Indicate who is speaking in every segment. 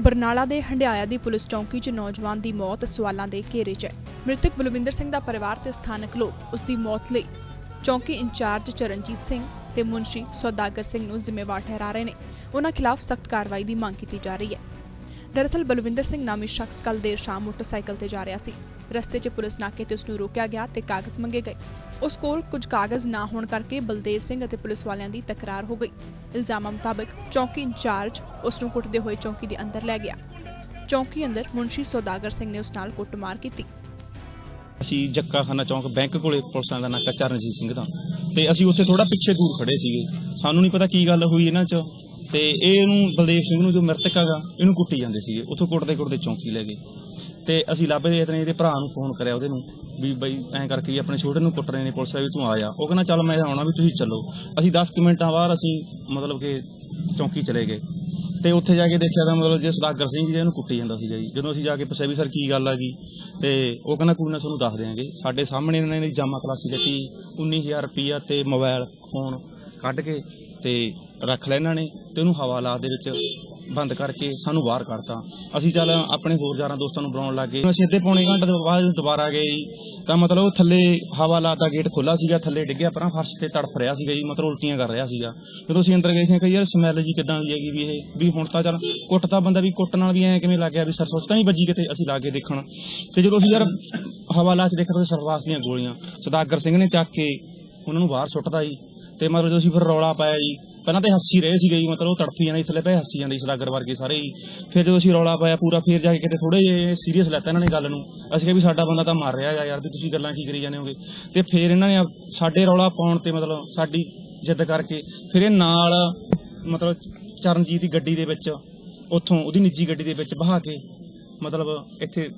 Speaker 1: ਬਰਨਾਲਾ ਦੇ ਹੰਡਿਆਇਆ ਦੀ ਪੁਲਿਸ ਚੌਂਕੀ 'ਚ ਨੌਜਵਾਨ ਦੀ ਮੌਤ ਸਵਾਲਾਂ ਦੇ ਘੇਰੇ 'ਚ ਹੈ। ਮ੍ਰਿਤਕ ਬਲਵਿੰਦਰ ਸਿੰਘ ਦਾ ਪਰਿਵਾਰ ਤੇ ਸਥਾਨਕ ਲੋਕ ਉਸ ਦੀ ਮੌਤ ਲਈ ਚੌਂਕੀ ਇੰਚਾਰਜ ਚਰਨਜੀਤ ਸਿੰਘ ਤੇ ਮੁਨਸ਼ੀ ਸੌਦਾਗਰ ਸਿੰਘ ਨੂੰ ਜ਼ਿੰਮੇਵਾਰ ਠਹਿਰਾ ਰਹੇ ਨੇ। ਉਹਨਾਂ ਖਿਲਾਫ ਸਖਤ ਕਾਰਵਾਈ ਦੀ ਮੰਗ ਕੀਤੀ ਜਾ ਰਹੀ ਹੈ। ਦਰਅਸਲ ਬਲਵਿੰਦਰ ਸਿੰਘ ਨਾਮੀ ਸ਼ਖਸ ਕੱਲ ਦੇਰ ਸ਼ਾਮ ਮੋਟਰਸਾਈਕਲ ਤੇ ਜਾ ਰਿਹਾ ਸੀ। ਰਸਤੇ 'ਚ ਪੁਲਿਸ ਨਾਕੇ ਤੇ ਉਸ ਨੂੰ ਰੋਕਿਆ ਗਿਆ ਤੇ ਕਾਗਜ਼ ਮੰਗੇ ਗਏ। ਉਸ ਕੋਲ ਕੁਝ ਕਾਗਜ਼ ਨਾ ਹੋਣ ਕਰਕੇ ਬਲਦੇਵ ਸਿੰਘ ਅਤੇ ਪੁਲਿਸ ਵਾਲਿਆਂ ਦੀ ਤਕਰਾਰ ਹੋ ਗਈ। ਇਲਜ਼ਾਮਾਂ ਮੁਤਾਬਕ ਚੌਂਕੀ ਇੰਚਾਰਜ ਉਸ ਨੂੰ ਕੁੱਟਦੇ ਹੋਏ ਚੌਂਕੀ ਦੇ ਅੰਦਰ ਲੈ ਗਿਆ। ਚੌਕੀ ਅੰਦਰ ਮੁਨਸ਼ੀ ਸੌਦਾਗਰ ਸਿੰਘ ਨੇ ਉਸ ਨਾਲ ਕੁੱਟਮਾਰ ਕੀਤੀ।
Speaker 2: ਅਸੀਂ ਜੱਕਾ ਖਾਨਾ ਚੌਂਕ ਬੈਂਕ ਕੋਲੇ ਪੁਲਿਸਾਂ ਦਾ ਨਾਕਾ ਚਰਨਜੀਤ ਸਿੰਘ ਦਾ। ਤੇ ਅਸੀਂ ਉੱਥੇ ਥੋੜਾ ਪਿੱਛੇ ਦੂਰ ਖੜੇ ਸੀਗੇ। ਸਾਨੂੰ ਨਹੀਂ ਪਤਾ ਕੀ ਗੱਲ ਹੋਈ ਇਹਨਾਂ 'ਚ। ਤੇ ਇਹਨੂੰ ਬਲਦੇਵ ਸਿੰਘ ਨੂੰ ਜੋ ਮ੍ਰਿਤਕ ਹੈਗਾ, ਇਹਨੂੰ ਕੁੱਟੀ ਜਾਂਦੇ ਸੀਗੇ। ਉੱਥੋਂ ਕੁੱਟਦੇ ਕੁੱਟਦੇ ਚੌਂਕੀ ਲੈ ਗਏ। ਤੇ ਅਸੀਂ ਲੱਭਦੇ ਇਤਨੇ ਇਹਦੇ ਭਰਾ ਨੂੰ ਫੋਨ ਕਰਿਆ ਉਹਦੇ ਨੂੰ ਵੀ ਬਈ ਐਂ ਕਰਕੇ ਆਪਣੇ ਛੋਟੇ ਨੂੰ ਕੁੱਟ ਰਹੇ ਨੇ ਪੁਲਿਸ ਵਾਲੇ ਵੀ ਤੂੰ ਆ ਜਾ। ਉਹ ਕਹਿੰਦਾ, ਚੱਲ ਮੈਂ ਆਉਣਾ ਵੀ ਤੁਸੀਂ ਚੱਲੋ। ਅਸੀਂ 10 ਕੁ ਮਿੰਟਾਂ ਬਾਅਦ ਅਸੀਂ ਮਤਲਬ ਕਿ ਚੌਂਕੀ ਚਲੇ ਗਏ। ਤੇ ਉੱਥੇ ਜਾ ਕੇ ਦੇਖਿਆ ਤਾਂ ਮਤਲਬ ਜੇ ਸੁਦਾਗਰ ਸਿੰਘ ਜੀ ਇਹਨੂੰ ਕੁੱਟੀ ਜਾਂਦਾ ਸੀਗਾ ਜੀ। ਜਦੋਂ ਅਸੀਂ ਜਾ ਕੇ ਪੁੱਛਿਆ ਵੀ, ਸਰ, ਕੀ ਗੱਲ ਆ ਗਈ ਤੇ ਉਹ ਕਹਿੰਦਾ, ਕੋਈ ਨਾ, ਤੁਹਾਨੂੰ ਦੱਸ ਦਿਆਂਗੇ। ਸਾਡੇ ਸਾਹਮਣੇ ਇਹਨਾਂ ਨੇ ਜਾਮਾ ਕਲਾਸੀ ਦਿੱਤੀ 19000 ਰੁਪਈਆ ਤੇ ਮੋਬਾਈਲ ਫੋਨ ਕੱਢ ਕੇ ਤੇ ਰੱਖ ਲਿਆ ਇਹਨਾਂ ਨੇ। ਤੇ ਉਹਨੂੰ ਹਵਾਲਾਤ ਦੇ ਵਿੱਚ ਬੰਦ ਕਰਕੇ ਸਾਨੂੰ ਬਾਹਰ ਕੱਢਤਾ। ਅਸੀਂ ਚੱਲ ਆਪਣੇ ਹੋਰ ਯਾਰਾਂ ਦੋਸਤਾਂ ਨੂੰ ਬੁਲਾਉਣ ਲੱਗੇ ਅਸੀਂ ਅੱਧੇ ਪੌਣੇ ਘੰਟੇ ਤੋਂ ਬਾਅਦ ਦੁਬਾਰਾ ਗਏ ਜੀ। ਤਾਂ ਮਤਲਬ ਉਹ ਥੱਲੇ ਹਵਾਲਾਤ ਦਾ ਗੇਟ ਖੁੱਲਾ ਸੀਗਾ, ਥੱਲੇ ਡਿੱਗਿਆ ਪਰਾਂ ਫਰਸ਼ ਤੇ ਤੜਫ ਰਿਹਾ ਸੀਗਾ ਜੀ, ਮਤਲਬ ਉਲਟੀਆਂ ਕਰ ਰਿਹਾ ਸੀਗਾ। ਜਦੋਂ ਅਸੀਂ ਅੰਦਰ ਗਏ ਸੀ ਕਿ ਯਾਰ ਸਮੈਲ ਜੀ ਕਿਦਾਂ ਦੀ ਹੈਗੀ ਵੀ ਇਹ? ਵੀ ਹੁਣ ਤਾਂ ਚੱਲ ਕੁੱਟ ਕੁੱਟਤਾ ਬੰਦਾ ਵੀ ਕੁੱਟ ਨਾਲ ਵੀ ਐ ਕਿਵੇਂ ਲੱਗਿਆ ਵੀ ਸਰਸੋਸ ਤਾਂ ਹੀ ਵੱਜੀ ਕਿਤੇ ਅਸੀਂ ਲਾਗੇ ਦੇਖਣ। ਤੇ ਜਦੋਂ ਅਸੀਂ ਯਾਰ ਹਵਾਲਾਤ 'ਚ ਦੇਖਿਆ ਤਾਂ ਸਰਵਾਸ ਦੀਆਂ ਗੋਲੀਆਂ। ਸਦਾਗਰ ਸਿੰਘ ਨੇ ਚੱਕ ਕੇ ਉਹਨਾਂ ਨੂੰ ਬਾਹਰ ਸੁੱਟਦਾ ਜੀ। ਤੇ ਮਤਲਬ ਜਦੋਂ ਅਸੀਂ ਫਿਰ ਰੌਲਾ ਪਾਇਆ ਜੀ ਪਹਿਲਾਂ ਤੇ ਹੱਸੀ ਰਹੇ ਸੀਗੇ ਜੀ, ਮਤਲਬ ਉਹ ਤੜਫੀ ਜਾਂਦੇ ਥੱਲੇ ਪਏ ਹੱਸੀ ਜਾਂਦੇ ਸੀ ਵਰਗੇ ਸਾਰੇ ਹੀ। ਫਿਰ ਜਦੋਂ ਅਸੀਂ ਰੌਲਾ ਪਾਇਆ ਪੂਰਾ, ਫਿਰ ਜਾ ਕੇ ਕਿਤੇ ਥੋੜੇ ਜਿਹੇ ਸੀਰੀਅਸ ਲੈਤਾ ਇਹਨਾਂ ਨੇ ਗੱਲ ਨੂੰ। ਅਸੀਂ ਕਿਹਾ ਵੀ ਸਾਡਾ ਬੰਦਾ ਤਾਂ ਮਰ ਰਿਹਾ ਯਾਰ, ਵੀ ਤੁਸੀਂ ਗੱਲਾਂ ਕੀ ਕਰੀ ਜਾਂਦੇ ਹੋਗੇ? ਤੇ ਫਿਰ ਇਹਨਾਂ ਨੇ ਸਾਡੇ ਰੌਲਾ ਪਾਉਣ ਤੇ ਮਤਲਬ ਸਾਡੀ ਜਿੱਦ ਕਰਕੇ ਫਿਰ ਇਹ ਨਾਲ ਮਤਲਬ ਚਰਨਜੀਤ ਦੀ ਗੱਡੀ ਦੇ ਵਿੱਚ, ਉੱਥੋਂ ਉਹਦੀ ਨਿੱਜੀ ਗੱਡੀ ਦੇ ਵਿੱਚ ਬਹਾ ਕੇ ਮਤਲਬ ਇੱਥੇ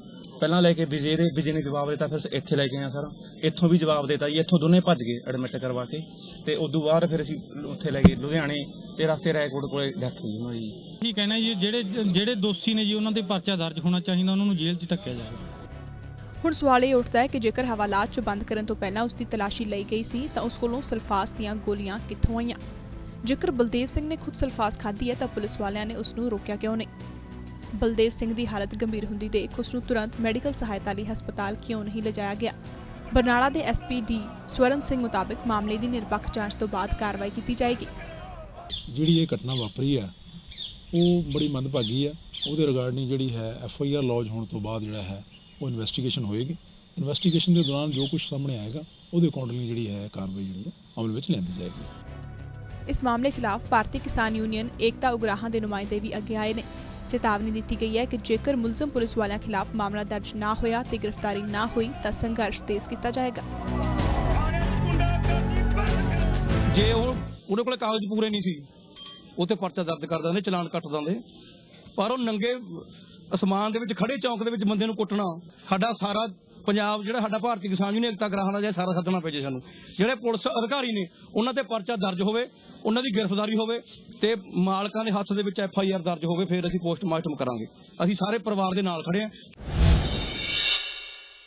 Speaker 2: ਪਹਿਲਾਂ ਲੈ ਕੇ ਵਿਜੇ ਦੇ, ਵਿਜੇ ਨੇ ਜਵਾਬ ਦਿੱਤਾ, ਫਿਰ ਇੱਥੇ ਲੈ ਕੇ ਆਇਆ ਸਰ। ਇੱਥੋਂ ਵੀ ਜਵਾਬ ਦਿੱਤਾ ਜੀ ਇੱਥੋਂ ਦੋਨੇ ਭੱਜ ਗਏ ਐਡਮਿਟ ਕਰਵਾ ਕੇ। ਤੇ ਉਦੋਂ ਬਾਅਦ ਫਿਰ ਅਸੀਂ ਉੱਥੇ ਲੈ ਗਏ ਲੁਧਿਆਣੇ ਤੇ ਰਸਤੇ ਰਾਏਕੋਟ ਕੋਲੇ ਡੈਥ ਹੋਈ ਉਹਨਾਂ ਦੀ।
Speaker 3: ਕੀ ਕਹਿਣਾ ਜੀ ਜਿਹੜੇ ਜਿਹੜੇ ਦੋਸ਼ੀ ਨੇ ਜੀ ਉਹਨਾਂ ਤੇ ਪਰਚਾ ਦਰਜ ਹੋਣਾ ਚਾਹੀਦਾ ਉਹਨਾਂ ਨੂੰ ਜੇਲ੍ਹ 'ਚ ਧੱਕਿਆ ਜਾਵੇ।
Speaker 1: ਹੁਣ ਸਵਾਲ ਇਹ ਉੱਠਦਾ ਹੈ ਕਿ ਜੇਕਰ ਹਵਾਲਾਤ 'ਚ ਬੰਦ ਕਰਨ ਤੋਂ ਪਹਿਲਾਂ ਉਸ ਦੀ ਤਲਾਸ਼ੀ ਲਈ ਗਈ ਸੀ ਤਾਂ ਉਸ ਕੋਲੋਂ ਸਲਫਾਸ ਦੀਆਂ ਗੋਲੀਆਂ ਕਿੱਥੋਂ ਆਈਆਂ? ਜੇਕਰ ਬਲਦੇਵ ਸਿੰਘ ਨੇ ਖੁਦ ਸਲਫਾਸ ਖਾਧੀ ਹੈ ਤਾਂ ਪੁਲਿਸ ਵਾਲਿਆਂ ਨੇ ਉਸ ਨੂੰ ਰੋਕਿਆ ਕਿਉਂ ਨਹੀਂ? ਬਲਦੇਵ ਸਿੰਘ ਦੀ ਹਾਲਤ ਗੰਭੀਰ ਹੁੰਦੀ ਦੇਖ ਉਸ ਨੂੰ ਤੁਰੰਤ ਮੈਡੀਕਲ ਸਹਾਇਤਾ ਲਈ ਹਸਪਤਾਲ ਕਿਉਂ ਨਹੀਂ ਲਿਜਾਇਆ ਗਿਆ? ਬਰਨਾਲਾ ਦੇ ਐਸਪੀਡੀ ਸਵਰਨ ਸਿੰਘ ਮੁਤਾਬਕ ਮਾਮਲੇ ਦੀ ਨਿਰਪੱਖ ਜਾਂਚ ਤੋਂ ਬਾਅਦ ਕਾਰਵਾਈ ਕੀਤੀ ਜਾਏਗੀ।
Speaker 4: ਜਿਹੜੀ ਇਹ ਘਟਨਾ ਵਾਪਰੀ ਆ ਉਹ ਬੜੀ ਮੰਦਭਾਗੀ ਆ। ਉਹਦੇ ਰਿਗਾਰਡਿੰਗ ਜਿਹੜੀ ਹੈ ਐਫ ਆਈ ਆਰ ਲੌਜ ਹੋਣ ਤੋਂ ਬਾਅਦ ਜਿਹੜਾ ਹੈ ਉਹ ਇਨਵੈਸਟੀਗੇਸ਼ਨ ਹੋਏਗੀ। ਇਨਵੈਸਟੀਗੇਸ਼ਨ ਦੇ ਦੌਰਾਨ ਜੋ ਕੁਝ ਸਾਹਮਣੇ ਆਏਗਾ ਉਹਦੇ ਅਕੋਰਡਿੰਗਲੀ ਜਿਹੜੀ ਹੈ ਕਾਰਵਾਈ ਜਿਹੜੀ ਹੈ ਅਮਲ ਵਿੱਚ ਲਿਆਂਦੀ ਜਾਏਗੀ।
Speaker 1: ਇਸ ਮਾਮਲੇ ਖਿਲਾਫ ਭਾਰਤੀ ਕਿਸਾਨ ਯੂਨੀਅਨ ਏਕਤਾ ਉਗਰਾਹਾਂ ਦੇ ਨੁਮਾਇੰਦੇ ਵੀ ਅੱਗੇ ਆਏ ਨੇ। ਚੇਤਾਵਨੀ ਦਿੱਤੀ ਗਈ ਹੈ ਕਿ ਜੇਕਰ ਮੁਲਜ਼ਮ ਪੁਲਿਸ ਵਾਲਿਆਂ ਖਿਲਾਫ ਮਾਮਲਾ ਦਰਜ ਨਾ ਹੋਇਆ ਤੇ ਗ੍ਰਿਫਤਾਰੀ ਨਾ ਹੋਈ, ਤਾਂ ਸੰਘਰਸ਼ ਤੇਜ਼ ਕੀਤਾ ਜਾਏਗਾ।
Speaker 5: ਜੇ ਉਹ ਉਹਦੇ ਕੋਲੇ ਕਾਗਜ਼ ਪੂਰੇ ਨਹੀਂ ਸੀ, ਉਹ ਪਰਚਾ ਦਰਜ ਕਰ ਦਿੰਦੇ, ਚਲਾਨ ਕੱਟ ਦਿੰਦੇ। ਪਰ ਉਹ ਨੰਗੇ ਅਸਮਾਨ ਦੇ ਵਿੱਚ ਖੜੇ ਚੌਂਕ ਦੇ ਵਿੱਚ ਬੰਦੇ ਨੂੰ ਕੁੱਟਣਾ, ਸਾਡਾ ਸਾਰਾ ਪੰਜਾਬ, ਜਿਹੜਾ ਸਾਡਾ ਭਾਰਤੀ ਕਿਸਾਨ ਯੂਨੀਅਨ, ਏਕਤਾ ਗ੍ਰਾਹਾਂ ਦਾ ਜੇ ਸਾਰਾ ਸੱਦਣਾ ਪਏ ਜੇ ਸਾਨੂੰ। ਜਿਹੜੇ ਪੁਲਿਸ ਅਧਿਕਾਰੀ ਨੇ, ਉਹਨਾਂ ਤੇ ਪਰਚਾ ਦਰਜ ਹੋਵੇ ਉਹਨਾਂ ਦੀ ਗ੍ਰਿਫਤਾਰੀ ਹੋਵੇ ਤੇ ਮਾਲਕਾਂ ਦੇ ਹੱਥ ਦੇ ਵਿੱਚ ਐਫ ਆਈ ਆਰ ਦਰਜ ਹੋਵੇ, ਫਿਰ ਅਸੀਂ ਪੋਸਟਮਾਰਟਮ ਕਰਾਂਗੇ। ਅਸੀਂ ਸਾਰੇ ਪਰਿਵਾਰ ਦੇ ਨਾਲ ਖੜੇ ਹਾਂ।